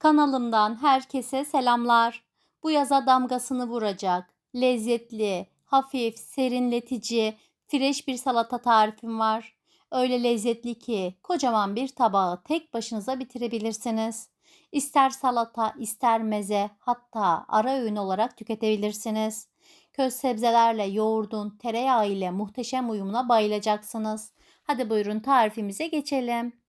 Kanalımdan herkese selamlar. Bu yaza damgasını vuracak, lezzetli, hafif, serinletici, fresh bir salata tarifim var. Öyle lezzetli ki kocaman bir tabağı tek başınıza bitirebilirsiniz. İster salata, ister meze, hatta ara öğün olarak tüketebilirsiniz. Köz sebzelerle, yoğurdun, tereyağı ile muhteşem uyumuna bayılacaksınız. Hadi buyurun tarifimize geçelim.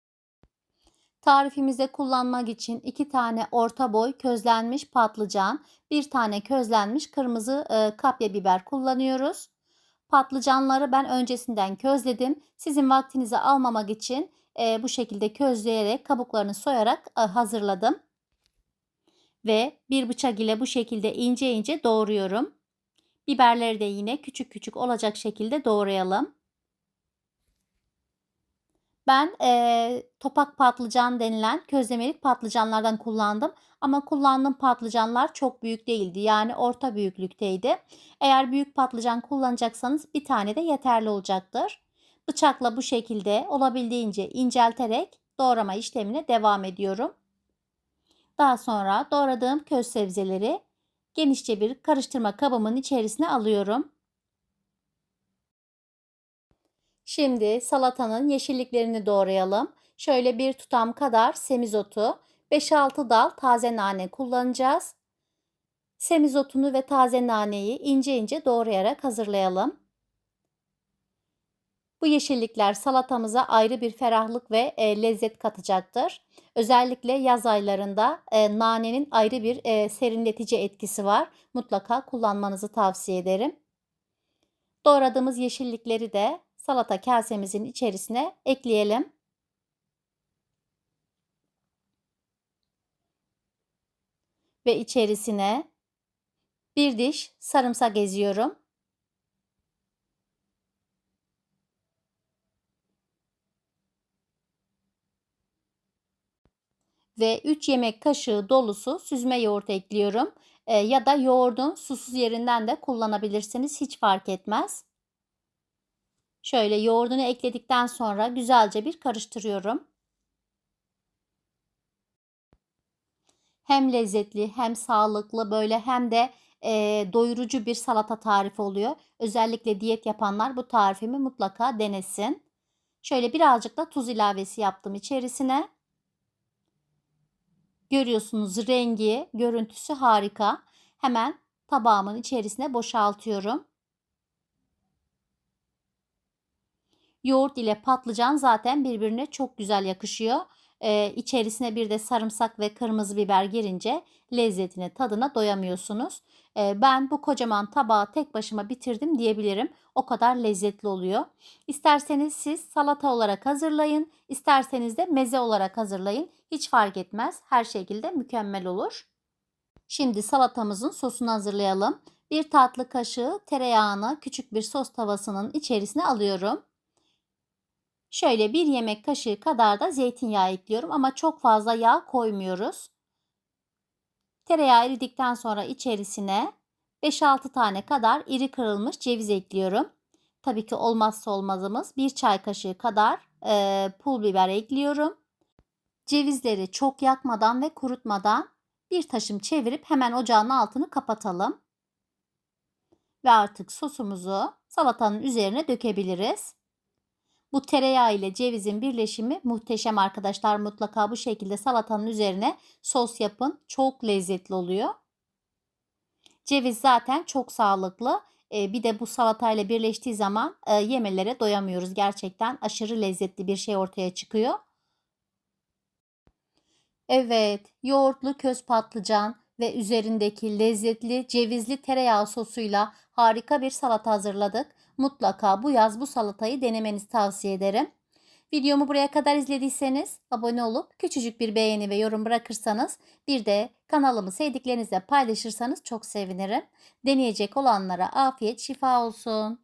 Tarifimizde kullanmak için 2 tane orta boy közlenmiş patlıcan, 1 tane közlenmiş kırmızı e, kapya biber kullanıyoruz. Patlıcanları ben öncesinden közledim. Sizin vaktinizi almamak için e, bu şekilde közleyerek kabuklarını soyarak e, hazırladım. Ve bir bıçak ile bu şekilde ince ince doğruyorum. Biberleri de yine küçük küçük olacak şekilde doğrayalım. Ben e, topak patlıcan denilen közlemelik patlıcanlardan kullandım. Ama kullandığım patlıcanlar çok büyük değildi. Yani orta büyüklükteydi. Eğer büyük patlıcan kullanacaksanız bir tane de yeterli olacaktır. Bıçakla bu şekilde olabildiğince incelterek doğrama işlemine devam ediyorum. Daha sonra doğradığım köz sebzeleri genişçe bir karıştırma kabımın içerisine alıyorum. Şimdi salatanın yeşilliklerini doğrayalım. Şöyle bir tutam kadar semizotu, 5-6 dal taze nane kullanacağız. Semizotunu ve taze naneyi ince ince doğrayarak hazırlayalım. Bu yeşillikler salatamıza ayrı bir ferahlık ve e, lezzet katacaktır. Özellikle yaz aylarında e, nanenin ayrı bir e, serinletici etkisi var. Mutlaka kullanmanızı tavsiye ederim. Doğradığımız yeşillikleri de salata kasemizin içerisine ekleyelim. Ve içerisine bir diş sarımsak eziyorum. Ve 3 yemek kaşığı dolusu süzme yoğurt ekliyorum. E, ya da yoğurdun susuz yerinden de kullanabilirsiniz. Hiç fark etmez. Şöyle yoğurdunu ekledikten sonra güzelce bir karıştırıyorum. Hem lezzetli hem sağlıklı böyle hem de e, doyurucu bir salata tarifi oluyor. Özellikle diyet yapanlar bu tarifimi mutlaka denesin. Şöyle birazcık da tuz ilavesi yaptım içerisine. Görüyorsunuz rengi, görüntüsü harika. Hemen tabağımın içerisine boşaltıyorum. Yoğurt ile patlıcan zaten birbirine çok güzel yakışıyor. Ee, içerisine bir de sarımsak ve kırmızı biber girince lezzetine tadına doyamıyorsunuz. Ee, ben bu kocaman tabağı tek başıma bitirdim diyebilirim. O kadar lezzetli oluyor. İsterseniz siz salata olarak hazırlayın, isterseniz de meze olarak hazırlayın. Hiç fark etmez. Her şekilde mükemmel olur. Şimdi salatamızın sosunu hazırlayalım. Bir tatlı kaşığı tereyağını küçük bir sos tavasının içerisine alıyorum. Şöyle bir yemek kaşığı kadar da zeytinyağı ekliyorum ama çok fazla yağ koymuyoruz. Tereyağı eridikten sonra içerisine 5-6 tane kadar iri kırılmış ceviz ekliyorum. Tabii ki olmazsa olmazımız bir çay kaşığı kadar e, pul biber ekliyorum. Cevizleri çok yakmadan ve kurutmadan bir taşım çevirip hemen ocağın altını kapatalım. Ve artık sosumuzu salatanın üzerine dökebiliriz. Bu tereyağı ile cevizin birleşimi muhteşem arkadaşlar. Mutlaka bu şekilde salatanın üzerine sos yapın. Çok lezzetli oluyor. Ceviz zaten çok sağlıklı. Ee, bir de bu salatayla birleştiği zaman e, yemelere doyamıyoruz. Gerçekten aşırı lezzetli bir şey ortaya çıkıyor. Evet, yoğurtlu köz patlıcan ve üzerindeki lezzetli cevizli tereyağı sosuyla harika bir salata hazırladık. Mutlaka bu yaz bu salatayı denemenizi tavsiye ederim. Videomu buraya kadar izlediyseniz abone olup küçücük bir beğeni ve yorum bırakırsanız bir de kanalımı sevdiklerinizle paylaşırsanız çok sevinirim. Deneyecek olanlara afiyet şifa olsun.